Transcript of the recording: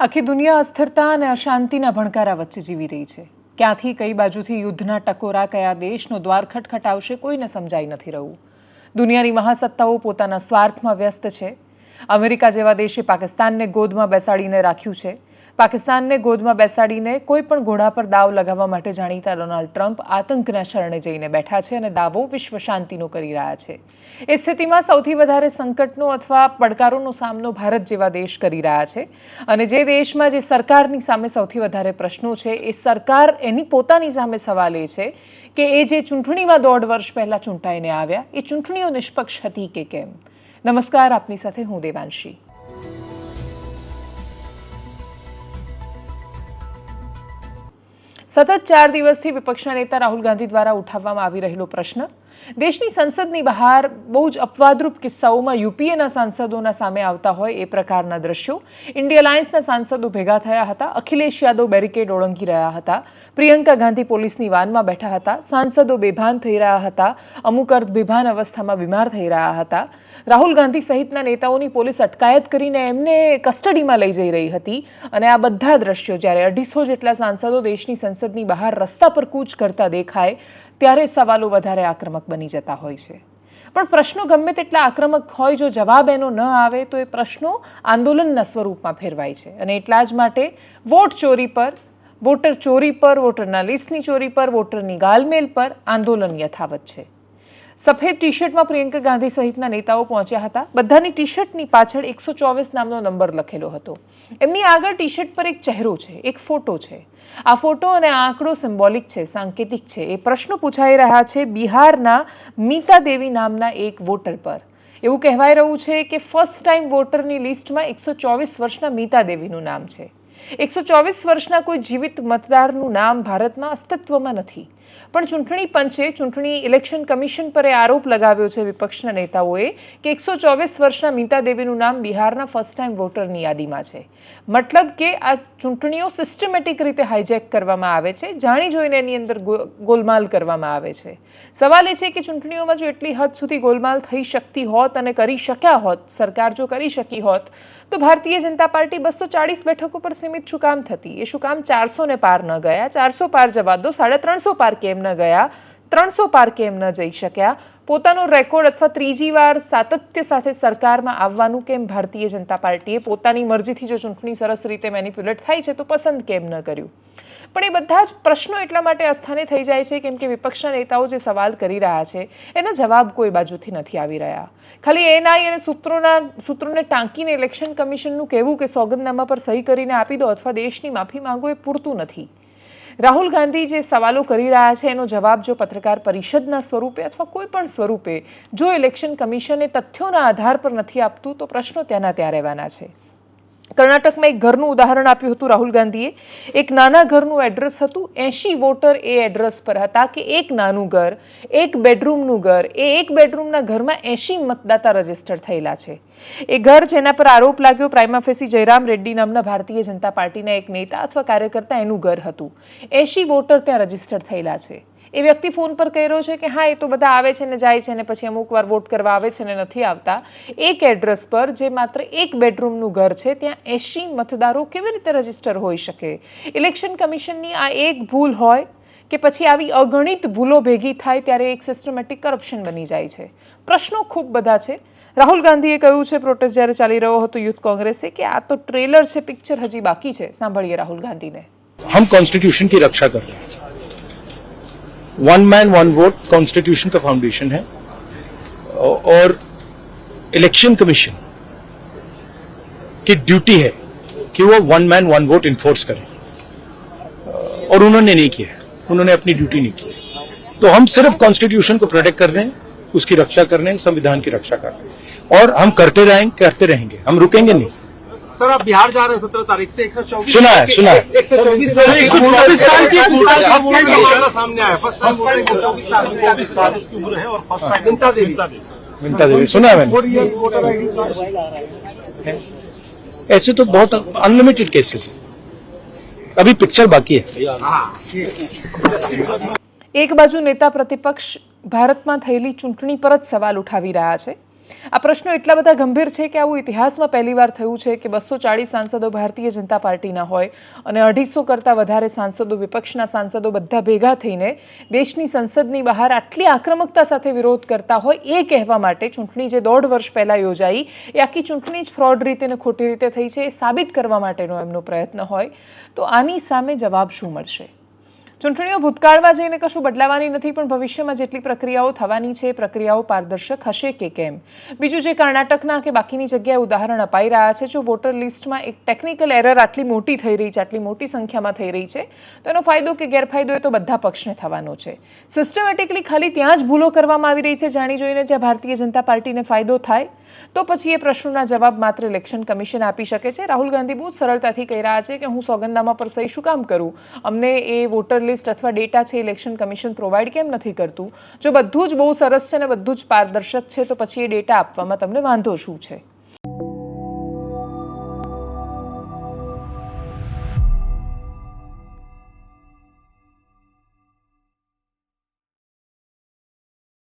આખી દુનિયા અસ્થિરતા અને અશાંતિના ભણકારા વચ્ચે જીવી રહી છે. ક્યાંથી કઈ બાજુથી યુદ્ધના ટકોરા કયા દેશનો દ્વાર ખટખટાવશે કોઈને સમજાઈ નથી રહ્યું. દુનિયાની મહાસત્તાઓ પોતાના સ્વાર્થમાં વ્યસ્ત છે. અમેરિકા જેવા દેશે પાકિસ્તાનને ગોદમાં બેસાડીને રાખ્યું છે. પાકિસ્તાનને ગોદમાં બેસાડીને કોઈ પણ ઘોડા પર દાવ લગાવવા માટે જાણીતા ડોનાલ્ડ ટ્રમ્પ આતંકના શરણે જઈને બેઠા છે અને દાવો વિશ્વ શાંતિનો કરી રહ્યા છે. એ સ્થિતિમાં સૌથી વધારે સંકટનો અથવા પડકારોનો સામનો ભારત જેવા દેશ કરી રહ્યા છે અને જે દેશમાં જે સરકારની સામે સૌથી વધારે પ્રશ્નો છે, એ સરકાર એની પોતાની સામે સવાલ એ છે કે એ જે ચૂંટણીમાં દોઢ વર્ષ પહેલાં ચૂંટાઈને આવ્યા, એ ચૂંટણીઓ નિષ્પક્ષ હતી કે કેમ? નમસ્કાર, આપની સાથે હું દેવાંશી. સતત ચાર દિવસથી વિપક્ષના નેતા રાહુલ ગાંધી દ્વારા ઉઠાવવામાં આવી રહેલો પ્રશ્ન દેશની સંસદની બહાર બહુ જ અપવાદરૂપ કિસ્સાઓમાં યુપીએના સાંસદોના સામે આવતા હોય એ પ્રકારના દ્રશ્યો. ઇન્ડિયા અલાયન્સના સાંસદો ભેગા થયા હતા, અખિલેશ યાદવ બેરિકેડ ઓળંગી રહ્યા હતા, પ્રિયંકા ગાંધી પોલીસની વાનમાં બેઠા હતા, સાંસદો બેભાન થઈ રહ્યા હતા, અમુક અર્ધ બેભાન અવસ્થામાં બીમાર થઈ રહ્યા હતા. રાહુલ ગાંધી સહિતના નેતાઓની પોલીસ અટકાયત કરીને એમને કસ્ટડીમાં લઈ જઈ રહી હતી. અને આ બધા દ્રશ્યો જ્યારે અઢીસો જેટલા સાંસદો દેશની સંસદની બહાર રસ્તા પર કૂચ કરતા દેખાય ત્યારે સવાલો વધારે આક્રમક બની જતા હોય છે. પણ પ્રશ્નો ગમે તેટલા આક્રમક હોય, જો જવાબ એનો ન આવે, તો એ પ્રશ્નો આંદોલનના સ્વરૂપમાં ફેરવાય છે. અને એટલા જ માટે વોટ ચોરી પર, વોટર ચોરી પર, વોટરના લિસ્ટની ચોરી પર, વોટરની ગાલમેલ પર આંદોલન યથાવત છે. સફેદ ટી શર્ટમાં પ્રિયંકા ગાંધી સહિતના નેતાઓ પહોંચ્યા હતા. બધાની ટી શર્ટની પાછળ એકસો ચોવીસ નામનો નંબર લખેલો હતો. એમની આગળ ટી શર્ટ પર એક ચહેરો છે, એક ફોટો છે. આ ફોટો અને આંકડો સિમ્બોલિક છે, સાંકેતિક છે. એ પ્રશ્નો પૂછાઈ રહ્યા છે બિહારના મીતા દેવી નામના એક વોટર પર. એવું કહેવાય રહ્યું છે કે ફર્સ્ટ ટાઈમ વોટરની લિસ્ટમાં એકસો ચોવીસ વર્ષના મીતા દેવીનું નામ છે. એકસો ચોવીસ વર્ષના કોઈ જીવિત મતદારનું નામ ભારતમાં અસ્તિત્વમાં નથી. પણ ચૂંટણી પંચે ચૂંટણી ઇલેક્શન કમિશન પર આરોપ લગાવ્યો છે વિપક્ષના નેતાઓએ કે એકસો ચોવીસ વર્ષના મીતા દેવીનું નામ બિહારના ફર્સ્ટ ટાઈમ વોટરની યાદીમાં છે. મતલબ કે આ ચૂંટણીઓ સિસ્ટમેટિક રીતે હાઇજેક કરવામાં આવે છે, જાણી જોઈને એની અંદર ગોલમાલ કરવામાં આવે છે. સવાલ એ છે કે ચૂંટણીઓમાં જો એટલી હદ સુધી ગોલમાલ થઈ શકતી હોત અને કરી શક્યા હોત, સરકાર જો કરી શકી હોત, તો ભારતીય જનતા પાર્ટી બસો ચાળીસ બેઠકો પર સીમિત શું કામ થતી? એ શું કામ ચારસો ને પાર ન ગયા? ચારસો પાર જવા દો, સાડા ત્રણસો પાર કેમ ન ગયા? ત્રણસો પાર કેમ ન જઈ શક્યા? પોતાનો રેકોર્ડ અથવા ત્રીજી વાર સાતત્ય સાથે સરકારમાં આવવાનું કેમ ભારતીય જનતા પાર્ટીએ? પોતાની મરજીથી જો ચૂંટણી સરસ રીતે મેનિપ્યુલેટ થાય છે, તો પસંદ કેમ ન કર્યું? પણ એ બધા જ પ્રશ્નો એટલા માટે અસ્થાને થઈ જાય છે કેમ કે વિપક્ષના નેતાઓ જે સવાલ કરી રહ્યા છે, એના જવાબ કોઈ બાજુથી નથી આવી રહ્યા. ખાલી એનઆઈ અને સૂત્રોના, સૂત્રોને ટાંકીને ઇલેક્શન કમિશનનું કહેવું કે સોગંદનામા પર સહી કરીને આપી દો અથવા દેશની માફી માંગો એ પૂરતું નથી. રાહુલ ગાંધી જે સવાલો કરી રહ્યા છે, એનો જવાબ જો પત્રકાર પરિષદના સ્વરૂપે અથવા કોઈ પણ સ્વરૂપે જો ઇલેક્શન કમિશન તથ્યોના આધાર પર નથી આપતું, તો પ્રશ્નો ત્યાંના ત્યાં રહેવાના છે. કર્ણાટકમાં એક ઘરનું ઉદાહરણ આપ્યું હતું રાહુલ ગાંધીએ. એક નાના ઘરનું એડ્રેસ હતું, એંશી વોટર એ એડ્રેસ પર હતા કે એક નાનું ઘર, એક બેડરૂમનું ઘર, એ એક બેડરૂમના ઘરમાં એંશી મતદાતા રજિસ્ટર થયેલા છે. એ ઘર જેના પર આરોપ લાગ્યો પ્રાઇમાફેસી જયરામ રેડ્ડી નામના ભારતીય જનતા પાર્ટીના એક નેતા અથવા કાર્યકર્તા એનું ઘર હતું. એંશી વોટર ત્યાં રજિસ્ટર થયેલા છે. એ વ્યક્તિ ફોન પર કહી રહ્યો છે કે હા એ તો બધા આવે છે ને જાય છે ને પછી અમુક વાર વોટ કરવા આવે છે ને નથી આવતા એક એડ્રેસ પર જે માત્ર એક બેડરૂમનું ઘર છે ત્યાં એંશી મતદારો કેવી રીતે રજીસ્ટર હોઈ શકે ઇલેક્શન કમિશનની આ એક ભૂલ હોય કે પછી આવી અગણિત ભૂલો ભેગી થાય ત્યારે એક સિસ્ટમેટિક કરપ્શન બની જાય છે પ્રશ્નો ખૂબ બધા છે રાહુલ ગાંધીએ કહ્યું છે પ્રોટેસ્ટ જ્યારે ચાલી રહ્યો હતો યુથ કોંગ્રેસે કે આ તો ટ્રેલર છે પિક્ચર હજી બાકી છે સાંભળીએ રાહુલ ગાંધીને हम कॉन्स्टिट्यूशन की रक्षा कर रहे हैं One man one vote constitution का फाउंडेशन है और इलेक्शन कमीशन की ड्यूटी है कि वो one man one vote enforce करें और उन्होंने नहीं किया उन्होंने अपनी ड्यूटी नहीं की तो हम सिर्फ़ कॉन्स्टिट्यूशन को प्रोटेक्ट कर रहे हैं उसकी रक्षा कर रहे हैं संविधान की रक्षा कर रहे हैं और हम करते रहेंगे करते रहेंगे हम रुकेंगे नहीं सर आप बिहार जा रहे हैं सत्रह तारीख से एक सौ चौबीस सुना है, सुना है। एक सौ चौबीस साल की चौबीस साल की फर्स्ट टाइम मामला सामने आया फर्स्ट टाइम चौबीस साल चौबीस साल की उम्र है और फर्स्ट टाइम मिंता देवी मिलता देवी सुना है मैंने four year voter ID card ऐसे तो बहुत अनलिमिटेड केसेस हैं अभी पिक्चर बाकी है એક બાજુ નેતા પ્રતિપક્ષ ભારતમાં થયેલી ચૂંટણી પર જ સવાલ ઉઠાવી રહ્યા છે આ પ્રશ્નો એટલા બધા ગંભીર છે કે આવું ઇતિહાસમાં પહેલીવાર થયું છે કે બસો ચાળીસ સાંસદો ભારતીય જનતા પાર્ટીના હોય અને અઢીસો કરતાં વધારે સાંસદો વિપક્ષના સાંસદો બધા ભેગા થઈને દેશની સંસદની બહાર આટલી આક્રમકતા સાથે વિરોધ કરતા હોય એ કહેવા માટે ચૂંટણી જે દોઢ વર્ષ પહેલાં યોજાઈ, એ આખી ચૂંટણી જ ફ્રોડ રીતે અને ખોટી રીતે થઈ છે એ સાબિત કરવા માટેનો એમનો પ્રયત્ન હોય. તો આની સામે જવાબ શું મળશે? ચૂંટણીઓ ભૂતકાળમાં જઈને કશું બદલાવાની નથી, પણ ભવિષ્યમાં જેટલી પ્રક્રિયાઓ થવાની છે, પ્રક્રિયાઓ પારદર્શક હશે કે કેમ? બીજું જે કર્ણાટકના કે બાકીની જગ્યાએ ઉદાહરણ અપાઈ રહ્યા છે, જો વોટર લિસ્ટમાં એક ટેકનિકલ એરર આટલી મોટી થઈ રહી છે, આટલી મોટી સંખ્યામાં થઈ રહી છે, તો એનો ફાયદો કે ગેરફાયદો એ તો બધા પક્ષને થવાનો છે. સિસ્ટમેટિકલી ખાલી ત્યાં જ ભૂલો કરવામાં આવી રહી છે, જાણી જોઈને જ્યાં ભારતીય જનતા પાર્ટીને ફાયદો થાય તો પછી એ પ્રશ્નોના જવાબ માત્ર ઇલેક્શન કમિશન આપી શકે છે. રાહુલ ગાંધી બહુ સરળતાથી કહી રહ્યા છે કે હું સોગંદનામા પર સહી શું કામ કરું? અમને એ વોટર લિસ્ટ અથવા ડેટા છે ઇલેક્શન કમિશન પ્રોવાઈડ કેમ નથી કરતું? જો બધું જ બહુ સરસ છે ને બધું જ પારદર્શક છે, તો પછી એ ડેટા આપવામાં તમને વાંધો શું છે?